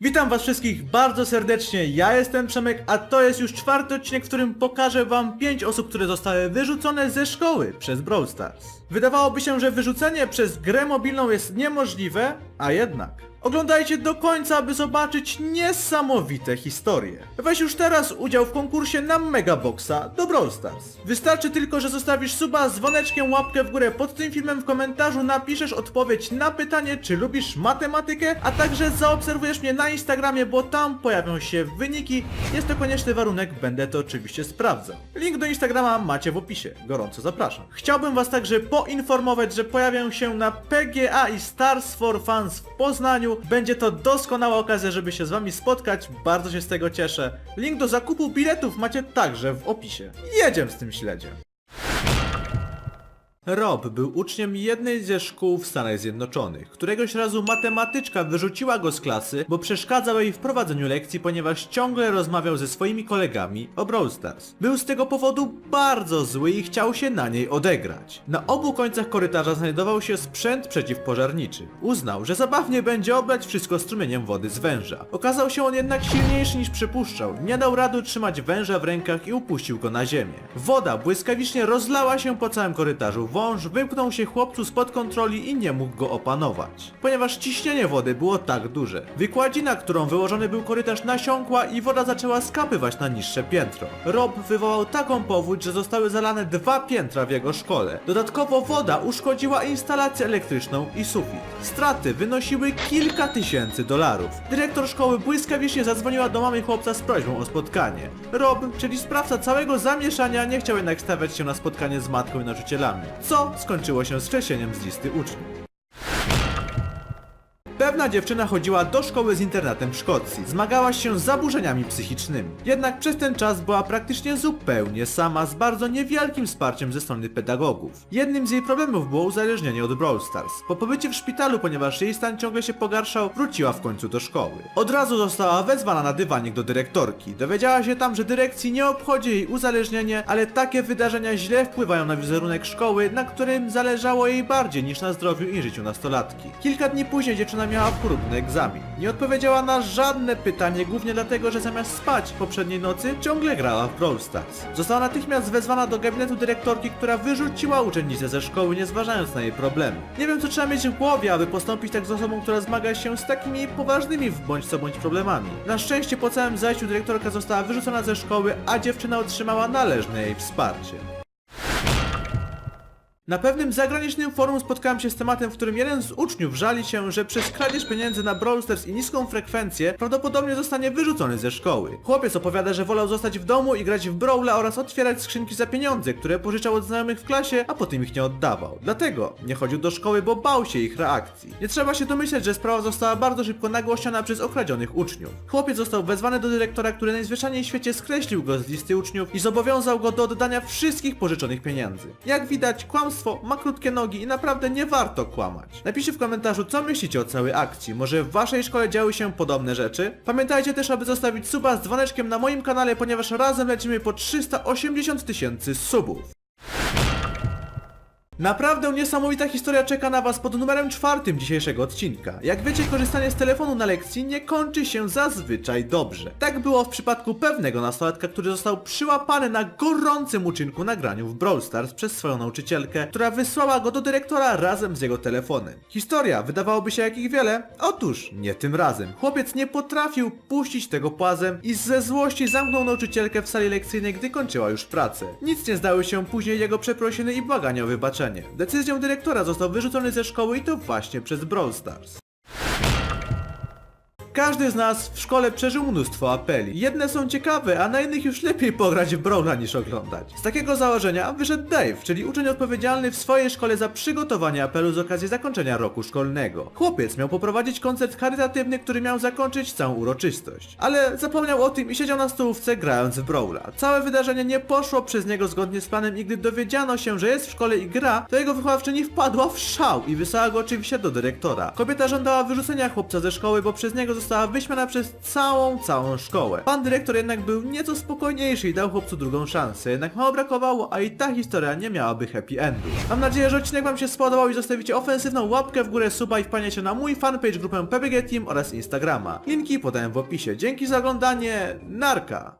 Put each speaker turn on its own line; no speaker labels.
Witam was wszystkich bardzo serdecznie, ja jestem Przemek, a to jest już czwarty odcinek, w którym pokażę wam 5 osób, które zostały wyrzucone ze szkoły przez Brawl Stars. Wydawałoby się, że wyrzucenie przez grę mobilną jest niemożliwe, a jednak. Oglądajcie do końca, aby zobaczyć niesamowite historie. Weź już teraz udział w konkursie na Megaboxa do Brawl Stars. Wystarczy tylko, że zostawisz suba dzwoneczkiem, łapkę w górę pod tym filmem, w komentarzu napiszesz odpowiedź na pytanie, czy lubisz matematykę, a także zaobserwujesz mnie na Instagramie, bo tam pojawią się wyniki. Jest to konieczny warunek, będę to oczywiście sprawdzał. Link do Instagrama macie w opisie, gorąco zapraszam. Chciałbym was także poinformować, że pojawią się na PGA i Stars for Fans w Poznaniu. Będzie to doskonała okazja, żeby się z wami spotkać, bardzo się z tego cieszę. Link do zakupu biletów macie także w opisie. Jedziemy z tym śledziem. Rob był uczniem jednej ze szkół w Stanach Zjednoczonych. Któregoś razu matematyczka wyrzuciła go z klasy, bo przeszkadzał jej w prowadzeniu lekcji, ponieważ ciągle rozmawiał ze swoimi kolegami o Brawl Stars. Był z tego powodu bardzo zły i chciał się na niej odegrać. Na obu końcach korytarza znajdował się sprzęt przeciwpożarniczy. Uznał, że zabawnie będzie oblać wszystko strumieniem wody z węża. Okazał się on jednak silniejszy niż przypuszczał. Nie dał rady trzymać węża w rękach i upuścił go na ziemię. Woda błyskawicznie rozlała się po całym korytarzu. Wąż wypchnął się chłopcu spod kontroli i nie mógł go opanować. Ponieważ ciśnienie wody było tak duże. Wykładzina, którą wyłożony był korytarz nasiąkła i woda zaczęła skapywać na niższe piętro. Rob wywołał taką powódź, że zostały zalane dwa piętra w jego szkole. Dodatkowo woda uszkodziła instalację elektryczną i sufit. Straty wynosiły kilka tysięcy dolarów. Dyrektor szkoły błyskawicznie zadzwoniła do mamy chłopca z prośbą o spotkanie. Rob, czyli sprawca całego zamieszania, nie chciał jednak stawiać się na spotkanie z matką i nauczycielami, co skończyło się skreśleniem z listy uczniów. Pewna dziewczyna chodziła do szkoły z internatem w Szkocji. Zmagała się z zaburzeniami psychicznymi. Jednak przez ten czas była praktycznie zupełnie sama z bardzo niewielkim wsparciem ze strony pedagogów. Jednym z jej problemów było uzależnienie od Brawl Stars. Po pobycie w szpitalu, ponieważ jej stan ciągle się pogarszał, wróciła w końcu do szkoły. Od razu została wezwana na dywanik do dyrektorki. Dowiedziała się tam, że dyrekcji nie obchodzi jej uzależnienie, ale takie wydarzenia źle wpływają na wizerunek szkoły, na którym zależało jej bardziej niż na zdrowiu i życiu nastolatki. Kilka dni później dziewczyna miała próbny egzamin. Nie odpowiedziała na żadne pytanie, głównie dlatego, że zamiast spać poprzedniej nocy, ciągle grała w Brawl Stars. Została natychmiast wezwana do gabinetu dyrektorki, która wyrzuciła uczennicę ze szkoły, nie zważając na jej problemy. Nie wiem, co trzeba mieć w głowie, aby postąpić tak z osobą, która zmaga się z takimi poważnymi bądź co bądź problemami. Na szczęście po całym zajściu dyrektorka została wyrzucona ze szkoły, a dziewczyna otrzymała należne jej wsparcie. Na pewnym zagranicznym forum spotkałem się z tematem, w którym jeden z uczniów żali się, że przez kradzież pieniędzy na Brawl Stars i niską frekwencję prawdopodobnie zostanie wyrzucony ze szkoły. Chłopiec opowiada, że wolał zostać w domu i grać w Brawla oraz otwierać skrzynki za pieniądze, które pożyczał od znajomych w klasie, a potem ich nie oddawał. Dlatego nie chodził do szkoły, bo bał się ich reakcji. Nie trzeba się domyśleć, że sprawa została bardzo szybko nagłośniona przez okradzionych uczniów. Chłopiec został wezwany do dyrektora, który najzwyczajniej w świecie skreślił go z listy uczniów i zobowiązał go do oddania wszystkich pożyczonych pieniędzy. Jak widać, kłamstwo ma krótkie nogi i naprawdę nie warto kłamać. Napiszcie w komentarzu, co myślicie o całej akcji. Może w waszej szkole działy się podobne rzeczy? Pamiętajcie też, aby zostawić suba z dzwoneczkiem na moim kanale, ponieważ razem lecimy po 380 tysięcy subów. Naprawdę niesamowita historia czeka na Was pod numerem czwartym dzisiejszego odcinka. Jak wiecie, korzystanie z telefonu na lekcji nie kończy się zazwyczaj dobrze. Tak było w przypadku pewnego nastolatka, który został przyłapany na gorącym uczynku nagraniu w Brawl Stars przez swoją nauczycielkę, która wysłała go do dyrektora razem z jego telefonem. Historia wydawałoby się jak ich wiele? Otóż nie tym razem. Chłopiec nie potrafił puścić tego płazem i ze złości zamknął nauczycielkę w sali lekcyjnej, gdy kończyła już pracę. Nic nie zdały się później jego przeprosiny i błagania o wybaczenie. Decyzją dyrektora został wyrzucony ze szkoły i to właśnie przez Brawl Stars. Każdy z nas w szkole przeżył mnóstwo apeli. Jedne są ciekawe, a na innych już lepiej pograć w Brawla niż oglądać. Z takiego założenia wyszedł Dave, czyli uczeń odpowiedzialny w swojej szkole za przygotowanie apelu z okazji zakończenia roku szkolnego. Chłopiec miał poprowadzić koncert charytatywny, który miał zakończyć całą uroczystość. Ale zapomniał o tym i siedział na stołówce grając w Brawla. Całe wydarzenie nie poszło przez niego zgodnie z planem i gdy dowiedziano się, że jest w szkole i gra, to jego wychowawczyni wpadła w szał i wysłała go oczywiście do dyrektora. Kobieta żądała wyrzucenia chłopca ze szkoły, bo przez niego został została wyśmiana przez całą, całą szkołę. Pan dyrektor jednak był nieco spokojniejszy i dał chłopcu drugą szansę, jednak mało brakowało, a i ta historia nie miałaby happy endu. Mam nadzieję, że odcinek wam się spodobał i zostawicie ofensywną łapkę w górę, suba i wpaniecie na mój fanpage grupę PBG Team oraz Instagrama. Linki podałem w opisie. Dzięki za oglądanie, narka!